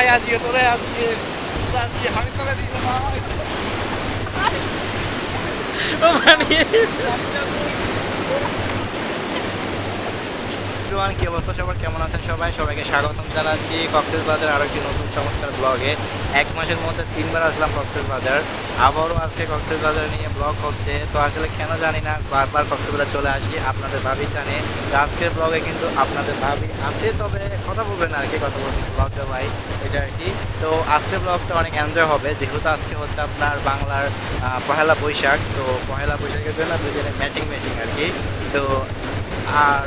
আয় আজকে তোরে আজকে আজকে আমি তোরে দিব না এভরিওয়ান কি অবস্থা সবার? কেমন আছেন সবাই? সবাইকে স্বাগতম জানাচ্ছি কক্সেস বাজার আরও একটি নতুন চমৎকার ব্লগে এক মাসের মধ্যে তিনবার আসলাম কক্সেস বাজার আবারও আজকে কক্সেস বাজার নিয়ে ব্লগ হচ্ছে। তো আসলে কেন জানি না, বারবার কক্সেস বাজার চলে আসি, আপনাদের ভাবি জানে। তো আজকের ব্লগে কিন্তু আপনাদের ভাবি আছে, তবে কথা বলবেন আর কি, কথা বলবেন ব্লগটা ভাই, এটা আর কি। তো আজকের ব্লগটা অনেক এনজয় হবে, যেহেতু আজকে হচ্ছে আপনার বাংলার পহেলা বৈশাখ। তো পহেলা বৈশাখের জন্য দুজনে ম্যাচিং ম্যাচিং আর কি। তো আর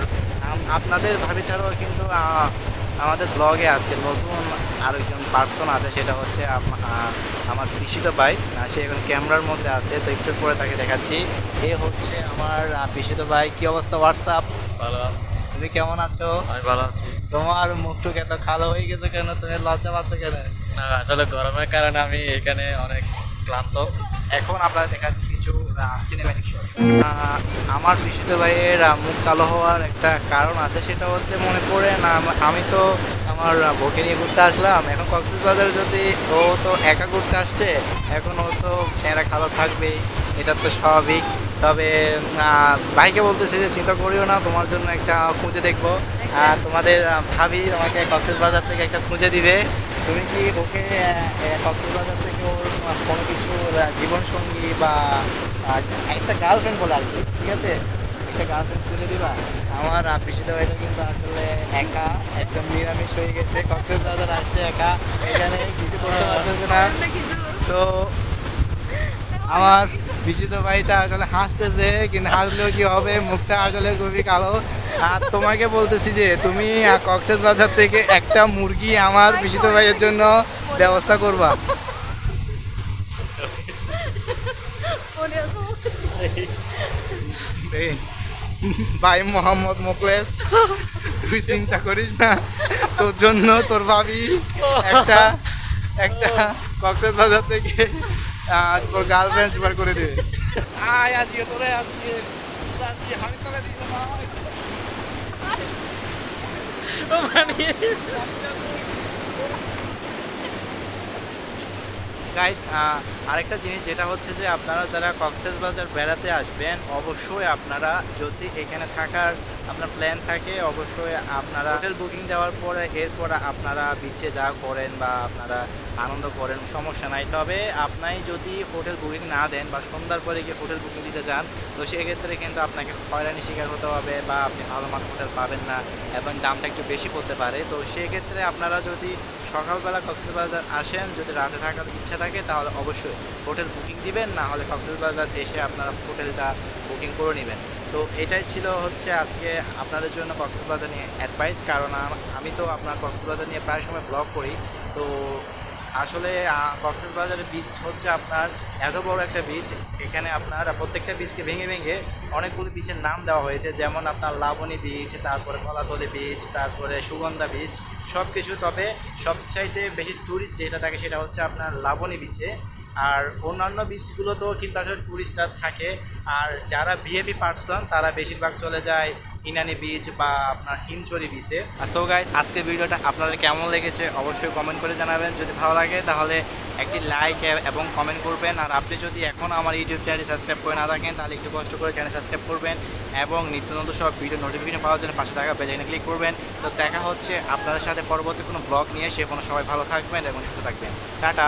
আপনাদের ভাবি ছাড়াও কিন্তু আমাদের ব্লগে আজকে নতুন আরেকজন পার্সন আছে সেটা হচ্ছে আমার পিসিত ভাই। সে এখন ক্যামেরার মধ্যে আছে তো একটু পরে তাকে দেখাচ্ছি। এ হচ্ছে আমার পিসিত ভাই। কি অবস্থা? হোয়াটসঅ্যাপ ভালো। তুমি কেমন আছো? আমি ভালো আছি। তোমার মুখটুক এত কালো হয়ে গেছে কেন? তুমি লজ্জা পাচ্ছ কেন? না আসলে গরমের কারণে আমি এখানে অনেক ক্লান্ত। এখন আপনারা দেখাচ্ছি আমার বিশুদ্ধ ভাইয়ের মুখ কালো হওয়ার একটা কারণ আছে, সেটা হচ্ছে মনে পড়ে না, আমি তো আমার বউকে নিয়ে ঘুরতে আসলাম। এখন কক্সবাজার যদি ও তো একা ঘুরতে আসছে, এখন ও তো ছেঁড়া কালো থাকবেই। এটা তো স্বাভাবিক। তবে ভাইকে বলতেছে যে চিন্তা করিও না তোমার জন্য একটা খুঁজে দেখব। আর তোমাদের ভাবি আমাকে কক্সবাজার থেকে একটা খুঁজে দিবে। তুমি কি ওকে কক্সবাজার থেকে ওর কোনো কিছু জীবনসঙ্গী বা একটা গার্লফ্রেন্ড বলে আর কি ঠিক আছে? একটা গার্লফ্রেন্ড খুঁজে দিবা। আমার পিসিতে ভাইটা কিন্তু আসলে একা একদম নিরামিষ হয়ে গেছে। কক্সবাজার আসছে একা এখানে কিছু করতে পারতেছে না। সো আমার বিচিত ভাইটা আসলে হাসতেছে, কিন্তু হাসলেও কি হবে? মুখটা আসলে খুবই কালো। আর তোমাকে বলতেছি যে, তুমি বাজার থেকে একটা মুরগি আমার বিচিত ভাইয়ের জন্য ব্যবস্থা করবা। ভাই মোহাম্মদ মোকলেস তুই চিন্তা করিস না। তোর জন্য তোর ভাবি একটা একটা কক্সেস বাজার থেকে তোর গার্লফ্রেন্ড জোগাড় করে দেবে আয় আজকে তোরে আজকে আজকে আমি তোরে দিব না গাইস আরেকটা জিনিস যেটা হচ্ছে যে আপনারা যারা কক্সেস বাজার বেড়াতে আসবেন, অবশ্যই আপনারা যদি এখানে থাকার আপনার প্ল্যান থাকে, অবশ্যই আপনারা হোটেল বুকিং দেওয়ার পরে এরপর আপনারা বিচে যা করেন বা আপনারা আনন্দ করেন, সমস্যা নাই। তবে আপনি যদি হোটেল বুকিং না দেন বা সন্ধ্যার পরে গিয়ে হোটেল বুকিং দিতে যান, তো সেক্ষেত্রে কিন্তু আপনাকে হয়রানি শিকার হতে হবে বা আপনি ভালো মান হোটেল পাবেন না এবং দামটা একটু বেশি পড়তে পারে। তো সেক্ষেত্রে আপনারা যদি সকালবেলা কক্সবাজার আসেন, যদি রাতে থাকার ইচ্ছা থাকে, তাহলে অবশ্যই হোটেল বুকিং দিবেন, না হলে কক্সবাজার এসে আপনারা হোটেলটা বুকিং করে নেবেন। তো এটাই ছিল হচ্ছে আজকে আপনাদের জন্য কক্সবাজার নিয়ে অ্যাডভাইস কারণ আম- তো আপনার কক্সবাজার নিয়ে প্রায় সময় ব্লগ করি। তো আসলে কক্সবাজারের বীচ হচ্ছে আপনার এত বড় একটা বীচ এখানে আপনার প্রত্যেকটা বীজকে ভেঙে ভেঙে অনেকগুলো বীচের নাম দেওয়া হয়েছে। যেমন আপনার লাবণী বীচ তারপরে কলাতলি বীচ তারপরে সুগন্ধা বীচ সব কিছু তবে সবচাইতে বেশি ট্যুরিস্ট যেটা থাকে সেটা হচ্ছে আপনার লাবণী বিচে আর অন্যান্য বিচগুলোতেও কিন্তু আসলে ট্যুরিস্টরা থাকে। আর যারা ভিএপি পার্সন তারা বেশিরভাগ চলে যায় ইনানি বিচ বা আপনার হিমচরি বিচে সো গাইজ আজকের ভিডিওটা আপনাদের কেমন লেগেছে অবশ্যই কমেন্ট করে জানাবেন। যদি ভালো লাগে তাহলে একটি লাইক এবং কমেন্ট করবেন। আর আপনি যদি এখন আমার ইউটিউব চ্যানেল সাবস্ক্রাইব করে না থাকেন, তাহলে একটু কষ্ট করে চ্যানেল সাবস্ক্রাইব করবেন এবং নিত্য নতুন সব ভিডিও নোটিফিকেশন পাওয়ার জন্য পাশে থাকা বেলাইনে ক্লিক করবেন। তো দেখা হচ্ছে আপনাদের সাথে পরবর্তী কোনো ব্লগ নিয়ে। সে কোনো সবাই ভালো থাকবেন এবং সুস্থ থাকবেন। টাটা!